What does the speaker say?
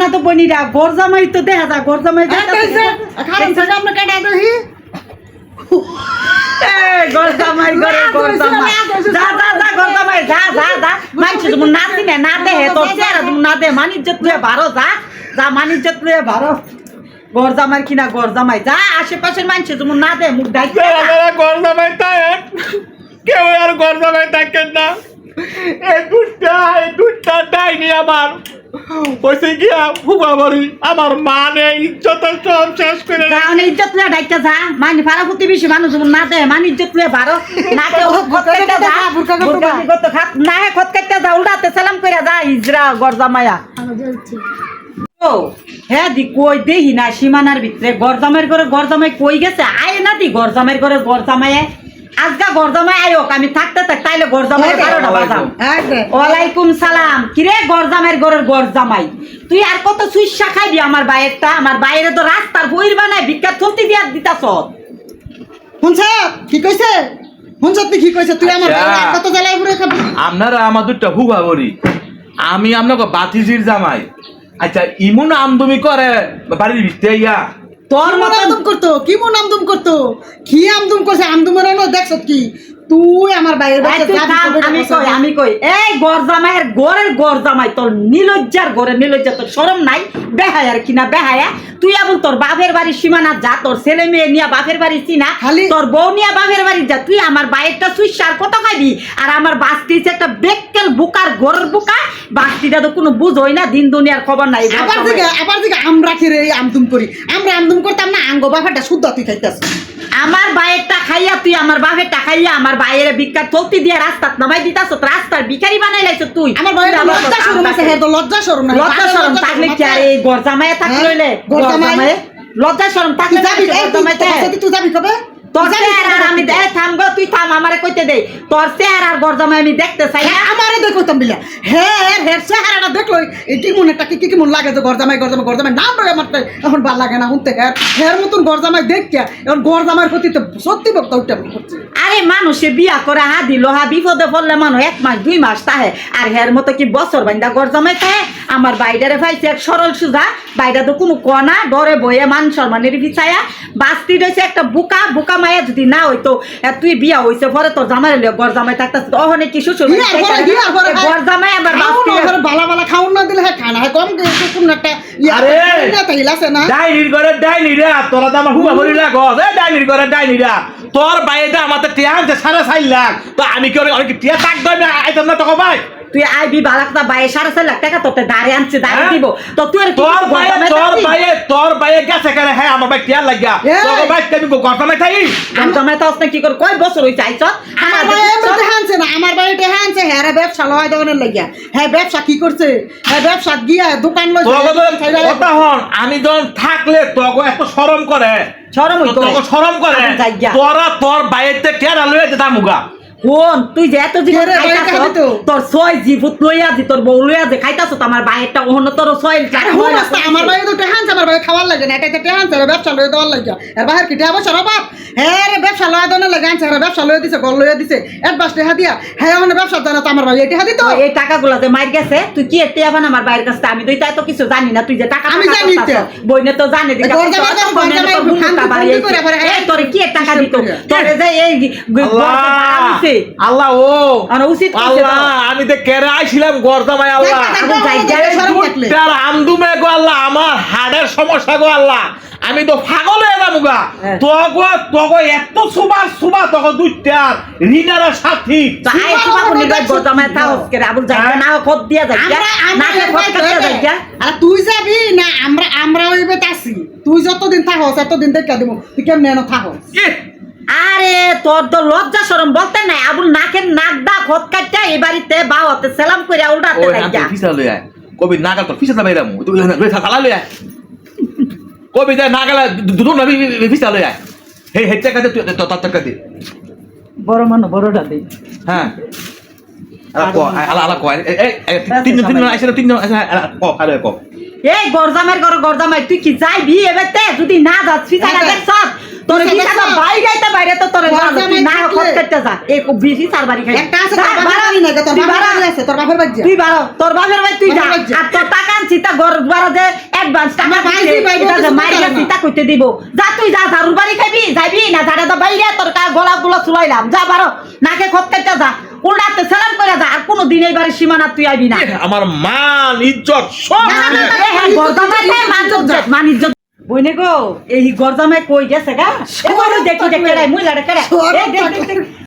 না তো বনিরা গরজামাই তো দেখা যা থেকে আমরা কেটে দেখি? গরজামাই করে গরজামাই যা যা যা গরজামাই যা যা যা। মানছি তুমি না না দে তোর চেহারা তুমি না দে মানিজ্জত লুয়ে ভারো যা। যা মানিজ্জত লুয়ে ভারো গরজামাই কিনা গরজামাই যা আশেপাশের মানছি তুমি না দে মুখ যারা যারা গরদামাই থাকে কেউ আর থাকেন না। দুধটা এই দুধটা ডাইনি আমার। গিয়া আমার মানে ইজ্জত সব শেষ করে যা ইজ্জত লুয়ে ডাইতে যা মানি ফারা প্রতিবেশী মানুষ না দে মানিজ্জত লুয়ে ভারো না কেউ খত কাটতে যা বুরকা যা। করতে খাত না হে খত কাটতে যা উল্টাতে সালাম কইরা যা হিজরা গরজামাইয়া ও হ্যাঁ দি কই দেহি না সীমানার ভিতরে গরজামের ঘরে গরজামাই কই গেছে? আয় না দি গরজামের ঘরে গরজামাই আজকা গরজামাই আয়োক আমি থাকতে থাকতে তাইলে গরজামাই বারোটা বাজাম হ্যাঁ ওয়ালাইকুম সালাম। কিরে গরজামের ঘরের গরজামাই তুই আর কত সুইসা খাইবি আমার বাইরেরটা আমার বাইরে তো রাস্তার বইর বানাই ভিক্ষা থলতি দিয়া দিতাছ। শুনছ? কি কইছে? শুনছ তুই কি কইছে? তুই আমার আচ্ছা। বাইরে কত জ্বালাই ঘুরে খাবি। আপনারা আমার দুটা হুবা বলি। আমি আপনাকে বাতিজির জামাই। আচ্ছা ইমন আমদমি করে বাড়ির ভিতরে ইয়া তোর মতো আমদুম করতো? কি মন আমদুম করতো? কি আমদুম করছে? আমদুমের দেখছ কি? তুই আমার বাইরে এই বাচ্চা তুই যাবি থাম, কবে আমি কই আমি কই? এই গরজামাইয়ের গরের গরজামাই তোর নীলজ্জার গরে নীলজ্জা তোর শরম নাই? বেহায়ার কিনা বেহায়া তুই এমন তোর বাপের বাড়ির সীমানা যা তোর ছেলে মেয়ে নিয়ে বাপের বাড়ি চিনা খালি- তোর বউ নিয়া বাপের বাড়ি যা তুই আমার বাইরটা সুই সার কত খাবি আর আমার বাস্তি একটা বেক্কেল বুকার গরের বুকা বাস্তিটা তো কোনো বুঝোই না দিন দুনিয়ার খবর নাই আবার দিকে আবার দিকে আমরা খেয়ে এই আমদুম করি। আমরা আমদুম করতাম না আঙ্গ বাফাটা শুদ্ধ তুই খাইতাস আমার বাইরেরটা খাইয়া তুই আমার বাপেরটা খাইয়া আমার বাইরে ভিক্ষার চলতি দিয়া রাস্তাত নামাই দিতাছ রাস্তার ভিখারি বানাই লাইছ তুই। আমার বাইরে লজ্জা শরম আছে হ্যাঁ তো লজ্জা শরম না লজ্জা শরম থাকলে কি আর এই গরজামায়ে থাকলে হ্যাঁ? গরজামায়ে লজ্জা শরম থাকলে যাবি তুই যাবি কবে? তোর? আমি দে তুই থাম আমারে কইতে দে। তোর আমি দেখতে চাই না। হ্যাঁ, আমারে দেখো তাম্বিলা চেহারাটা দেখল কি মনে একটা কি কি মন লাগে যে গরজামাই গরজামাই গরজামাই নাম রয়ে আমার এখন ভালো লাগে না শুনতে। মতন গরজামাই দেখিয়া এখন গরজামাইয়ের প্রতি তো সত্যি বক্তা আরে মানুষে বিয়া করে হা দিল হা বিপদে পড়লে মানুষ এক মাস দুই মাস তাহে। আর হের মতো কি বছর বাইন্দা গরজামাই তাহে? আমার বাইডারে ভাইছে এক সরল সুজা বাইডা তো কোনো কনা ডরে বয়ে মান সম্মানের পিছায়া বাস্তি রয়েছে একটা বুকা বুকা মায়া যদি না হইতো এ তুই বিয়া হইছে পরে তোর জামাই লিয়ে গরজামাই থাকতাছে। অহনে কি শ্বশুর পরে গরজামাই আমার বালা বালা খাওন না দিলে হ্যাঁ খানা হয় কম কোন একটা আরে! না তাইল আছে না। ডাইনির ঘরে ডাইনিরা তোরা তো আমার হুবা বলি লাগ। এ ডাইনির ঘরে ডাইনিরা তোর বাইরে আমাদের টিয়া আনছে সাড়ে চার লাখ। তো আমি কি অনেক টিয়া তাক না? আইতাম না তোকে ভাই? তুই আইবি বালাকটা বাইরে সাড়ে চার লাখ টাকা তোতে দাঁড়ে আনছে দাঁড়িয়ে হ্যাঁ? দিব। তো তুই আর কি তোর? বাইরে তোর? বাইরে তোর গেছে কেন? হ্যাঁ আমার ভাই টিয়া লাগিয়া! তোর ভাই তুমি গরমে থাই? গরজামাই তো আসলে কি করে? কয় বছর হইছে আইছ? আমার ভাই এমনিতে হানছে না। আমার বাড়িতে হানছে হ্যাঁ রে ব্যবসা লয় দেওয়ানের লাগিয়া। হ্যাঁ ব্যবসা কি করছে? হ্যাঁ ব্যবসা গিয়া দোকান লয় কথা হন আমি যখন থাকলে তোকে এত শরম করে। শরম হই করে। তোকে শরম করে। তোরা তোর বাইরে টিয়া লয়ে যেতাম মুগা কোন তুই যে এত জীবন খাইতাছ, বাইরে? তোর ছয় জীবত লইয়া দি তোর বউ লইয়া যে খাইতাছ তো আমার বাইরটা ওহন তোর ছয় আরে হুন রাস্তা আমার ভাই তো টেহানছে আমার ভাই খাওয়ার লাগে না এটা টেহানছে রে ব্যবসা লয়ে দেওয়ার লাগে। এর বাহির কি টেহা হ্যাঁ রে ব্যবসা দেওয়ার লাগে আনছে ব্যবসা লয়ে দিছে গল লয়ে দিছে অ্যাডভান্স টেহা দিয়া। হ্যাঁ মানে ব্যবসা জানা তো আমার ভাই এটা দিত? এই টাকাগুলো যে মার গেছে তুই কি এতে আবার আমার বাইরের কাছে? আমি তো এত কিছু জানি না তুই যে টাকা আমি টাকা জানি তো। বইনে তো জানে তোরে কি টাকা দিত। তোরে যে এই আল্লাহ আল্লাহ ও। আর উচিত আল্লাহ আমি তো কেরে আইছিলাম গরদামাই আল্লাহ। তার আমদুমে গো আল্লাহ আমার হাড়ের সমস্যা গো আল্লাহ। আমি তো পাগল হয়ে যাব গা। হ্যাঁ। তগো তগো এত সুবা সুবা তগো দুইটার রিনারের সাথী। তো আই তোমার কোন নিগাই গরজামাই তাহস করে আবুল যাই? না খদ দিয়া না যাই আরে তুই যাবি? না আমরা আমরা ওইবে তাসি তুই যতদিন থাকস এতদিন দেখা দিব তুই কেমনে ইহ, আরে তোর তো লজ্জা শরম বলতে নাই। আবুল নাকের নাক দা খত কাটটা এই বাড়িতে বাওয়াতে সালাম করে উল্টাতে ওই যাই হাতে ফিসা লই আয়। কবি নাগাল তো ফিসা বাইরাম তুই থালা লই আয়। কবি দে নাগাল দুদুন নবি ফিসা লই আয়। হে হেটে কাতে তুই তো তার কাতে বড় মানুষ বড়টা দেই হ্যাঁ। আলা আলা আলা এই এই তিন তিন আইছে তিন আইছে কো আরে কো। এই গরজামের ঘর গরজামাই তুই কি যাইবি এবারে যদি না যাচ্ছি তাহলে হ্যাঁ। দেখছ তোরে কি দেখছ? বাই যাইতে বাইরে তো তোরে না থাকলে- খত করতে যা। এই খুব বেশি সারবারি খাই একটা আছে তোর বাড়ি। নাই, তোর তুই বাপের বাড়া। বাড়ি আছে, তোর বাপের বাড়ি তুই তোর বাপের যা। আর তোর টাকা আনছি তা ঘর অ্যাডভান্স টাকা এটা তো না। দিব। যা তুই যা ঝাড়ুর বাড়ি খাবি যাবি না ঝাড়া তো বাইরে তোর কা গলা গুলো চুলাইলাম। যা নাকে খত যা। উল্টাতে সালাম করে যা আর কোনো দিন এই বাড়ির সীমানা তুই আইবি না। আমার মান ইজ্জত সব না, না, না, শেষ। বইনে গো এই গরজামাই কই গেছে গা? দেখি দেখে মুই লাড়ে করে